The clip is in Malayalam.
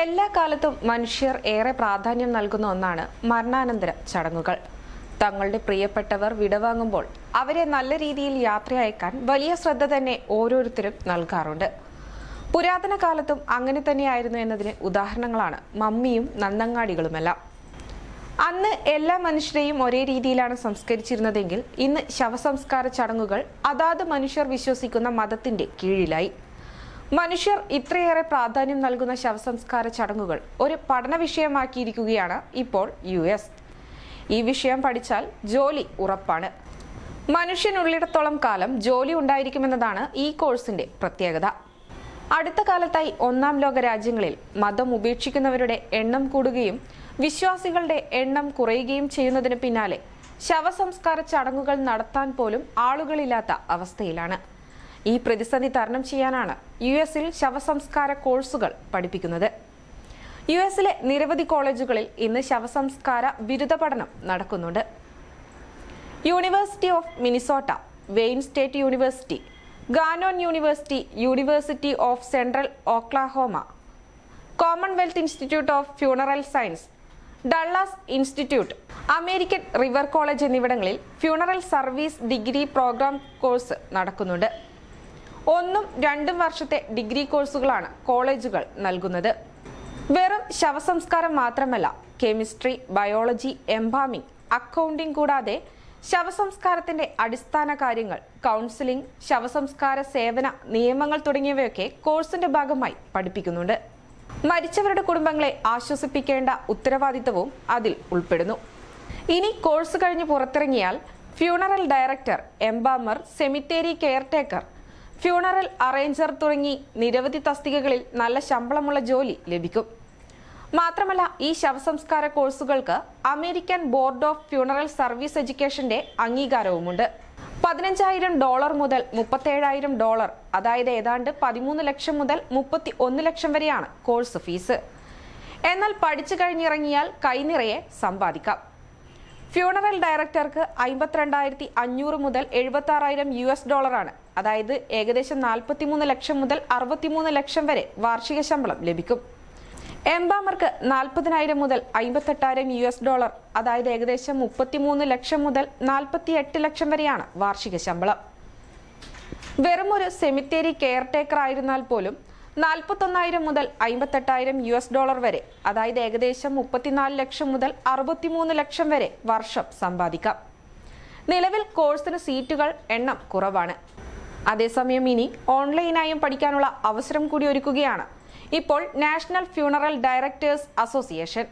എല്ലാ കാലത്തും മനുഷ്യർ ഏറെ പ്രാധാന്യം നൽകുന്ന ഒന്നാണ് മരണാനന്തര ചടങ്ങുകൾ. തങ്ങളുടെ പ്രിയപ്പെട്ടവർ വിടവാങ്ങുമ്പോൾ അവരെ നല്ല രീതിയിൽ യാത്ര അയക്കാൻ വലിയ ശ്രദ്ധ തന്നെ ഓരോരുത്തരും നൽകാറുണ്ട്. പുരാതന കാലത്തും അങ്ങനെ തന്നെയായിരുന്നു എന്നതിന് ഉദാഹരണങ്ങളാണ് മമ്മിയും നന്നങ്ങാടികളുമെല്ലാം. അന്ന് എല്ലാ മനുഷ്യരെയും ഒരേ രീതിയിലാണ് സംസ്കരിച്ചിരുന്നതെങ്കിൽ ഇന്ന് ശവസംസ്കാര ചടങ്ങുകൾ അതാത് മനുഷ്യർ വിശ്വസിക്കുന്ന മതത്തിന്റെ കീഴിലായി. മനുഷ്യർ ഇത്രയേറെ പ്രാധാന്യം നൽകുന്ന ശവസംസ്കാര ചടങ്ങുകൾ ഒരു പഠന വിഷയമാക്കിയിരിക്കുകയാണ് ഇപ്പോൾ യു എസ്. ഈ വിഷയം പഠിച്ചാൽ ജോലി ഉറപ്പാണ്. മനുഷ്യനുള്ളിടത്തോളം കാലം ജോലി ഉണ്ടായിരിക്കുമെന്നതാണ് ഈ കോഴ്സിന്റെ പ്രത്യേകത. അടുത്ത കാലത്തായി ഒന്നാം ലോക രാജ്യങ്ങളിൽ മതം ഉപേക്ഷിക്കുന്നവരുടെ എണ്ണം കൂടുകയും വിശ്വാസികളുടെ എണ്ണം കുറയുകയും ചെയ്യുന്നതിന് പിന്നാലെ ശവസംസ്കാര ചടങ്ങുകൾ നടത്താൻ പോലും ആളുകളില്ലാത്ത അവസ്ഥയിലാണ്. ഈ പ്രതിസന്ധി തരണം ചെയ്യാനാണ് യു എസിൽ ശവസംസ്കാര കോഴ്സുകൾ പഠിപ്പിക്കുന്നത്. യു എസിലെ നിരവധി കോളേജുകളിൽ ഇന്ന് ശവസംസ്കാര ബിരുദ പഠനം നടക്കുന്നുണ്ട്. University of Minnesota Wayne State University Gannon University University of Central Oklahoma Commonwealth Institute of Funeral Science Dallas Institute American River College എന്നിവിടങ്ങളിൽ funeral service degree program course നടക്കുന്നുണ്ട്. ഒന്നും രണ്ടും വർഷത്തെ ഡിഗ്രി കോഴ്സുകളാണ് കോളേജുകൾ നൽകുന്നത്. വെറും ശവസംസ്കാരം മാത്രമല്ല കെമിസ്ട്രി ബയോളജി എംബാമിംഗ് അക്കൗണ്ടിംഗ് കൂടാതെ ശവസംസ്കാരത്തിന്റെ അടിസ്ഥാന കാര്യങ്ങൾ കൗൺസിലിംഗ് ശവസംസ്കാര സേവന നിയമങ്ങൾ തുടങ്ങിയവയൊക്കെ കോഴ്സിന്റെ ഭാഗമായി പഠിപ്പിക്കുന്നുണ്ട്. മരിച്ചവരുടെ കുടുംബങ്ങളെ ആശ്വസിപ്പിക്കേണ്ട ഉത്തരവാദിത്തവും അതിൽ ഉൾപ്പെടുന്നു. ഇനി കോഴ്സ് കഴിഞ്ഞ് പുറത്തിറങ്ങിയാൽ funeral director embalmer cemetery caretaker funeral arranger തുടങ്ങി നിരവധി തസ്തികകളിൽ നല്ല ശമ്പളമുള്ള ജോലി ലഭിക്കും. മാത്രമല്ല ഈ ശവസംസ്കാര കോഴ്സുകൾക്ക് American Board of Funeral Service എഡ്യൂക്കേഷന്റെ അംഗീകാരവുമുണ്ട്. പതിനഞ്ചായിരം ഡോളർ മുതൽ മുപ്പത്തേഴായിരം ഡോളർ അതായത് ഏതാണ്ട് പതിമൂന്ന് ലക്ഷം മുതൽ മുപ്പത്തി ഒന്ന് ലക്ഷം വരെയാണ് കോഴ്സ് ഫീസ്. എന്നാൽ പഠിച്ചു കഴിഞ്ഞിറങ്ങിയാൽ കൈനിറയെ സമ്പാദിക്കാം. ഫ്യൂണറൽ ഡയറക്ടർക്ക് അമ്പത്തിരണ്ടായിരത്തി അഞ്ഞൂറ് മുതൽ എഴുപത്തി ആറായിരം യു എസ് ഡോളറാണ്. അതായത് ഏകദേശം നാൽപ്പത്തിമൂന്ന് ലക്ഷം മുതൽ അറുപത്തിമൂന്ന് ലക്ഷം വരെ വാർഷിക ശമ്പളം ലഭിക്കും. എംബാമർക്ക് നാൽപ്പതിനായിരം മുതൽ അമ്പത്തെട്ടായിരം യു എസ് ഡോളർ അതായത് ഏകദേശം മുപ്പത്തിമൂന്ന് ലക്ഷം മുതൽ നാൽപ്പത്തി എട്ട് ലക്ഷം വരെയാണ് വാർഷിക ശമ്പളം. വെറുമൊരു സെമിത്തേരി കെയർടേക്കർ ആയിരുന്നാൽ പോലും നാൽപ്പത്തൊന്നായിരം മുതൽ അമ്പത്തെട്ടായിരം യു എസ് ഡോളർ വരെ. അതായത് ഏകദേശം മുപ്പത്തിനാല് ലക്ഷം മുതൽ അറുപത്തിമൂന്ന് ലക്ഷം വരെ വർഷം സമ്പാദിക്കാം. നിലവിൽ കോഴ്സിന് സീറ്റുകൾ എണ്ണം കുറവാണ്. അതേസമയം ഇനി ഓൺലൈനായും പഠിക്കാനുള്ള അവസരം കൂടി ഒരുക്കുകയാണ്. ഇപ്പോൾ നാഷണൽ ഫ്യൂണറൽ ഡയറക്ടേഴ്സ് അസോസിയേഷൻ.